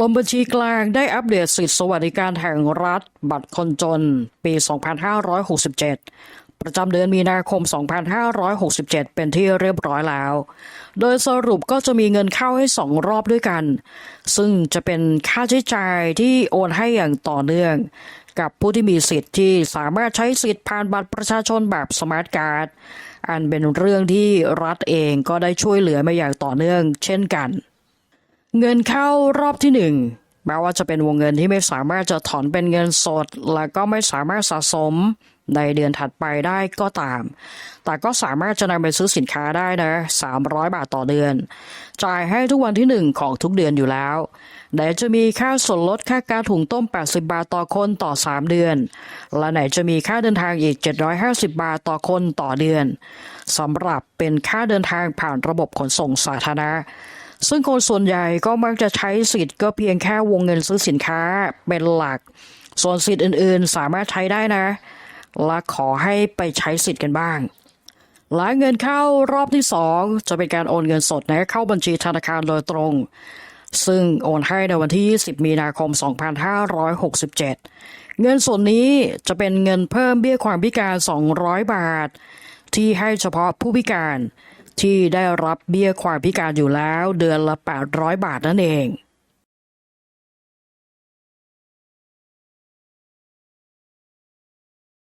รมบัญชีกลางได้อัปเดตสิทธิสวัสดิการแห่งรัฐ บัตรคนจน ปี 2567 ประจำเดือนมีนาคม 2567 เป็นที่เรียบร้อยแล้ว โดยสรุปก็จะมีเงินเข้าให้สองรอบด้วยกัน ซึ่งจะเป็นค่าใช้จ่ายที่โอนให้อย่างต่อเนื่อง กับผู้ที่มีสิทธิ์ที่สามารถใช้สิทธิ์ผ่านบัตรประชาชนแบบสมาร์ทการ์ด อันเป็นเรื่องที่รัฐเองก็ได้ช่วยเหลือมาอย่างต่อเนื่อง เช่นกัน เงินเข้ารอบที่หนึ่งแม้ว่าจะเป็นวงเงินที่ไม่สามารถจะถอนเป็นเงินสด และก็ไม่สามารถสะสมในเดือนถัดไปได้ก็ตาม แต่ก็สามารถจะนำไปซื้อสินค้าได้นะ 300 บาทต่อเดือน จ่ายให้ทุกวันที่หนึ่งของทุกเดือนอยู่แล้วไหนจะมีค่าส่วนลดค่าการถุงต้ม 80 บาทต่อคนต่อ 3 เดือน และไหนจะมีค่าเดินทางอีก 750 บาทต่อคนต่อเดือนสำหรับเป็นค่าเดินทางผ่านระบบขนส่งสาธารณะ ซึ่งคนส่วนใหญ่ก็มักจะใช้สิทธิ์ก็เพียงแค่วงเงินซื้อสินค้าเป็นหลัก ส่วนสิทธิ์อื่นๆ สามารถใช้ได้นะ และขอให้ไปใช้สิทธิ์กันบ้างและเงินเข้ารอบที่ 2 จะเป็นการโอนเงินสดนะเข้าบัญชีธนาคารโดยตรง ซึ่งโอนให้ในวันที่20มีนาคม 2567 เงินส่วนนี้จะเป็นเงินเพิ่มเบี้ยความพิการ 200 บาท ที่ให้เฉพาะผู้พิการ ที่ได้รับเบี้ยความพิการอยู่แล้วเดือนละ 800 บาทนั่นเอง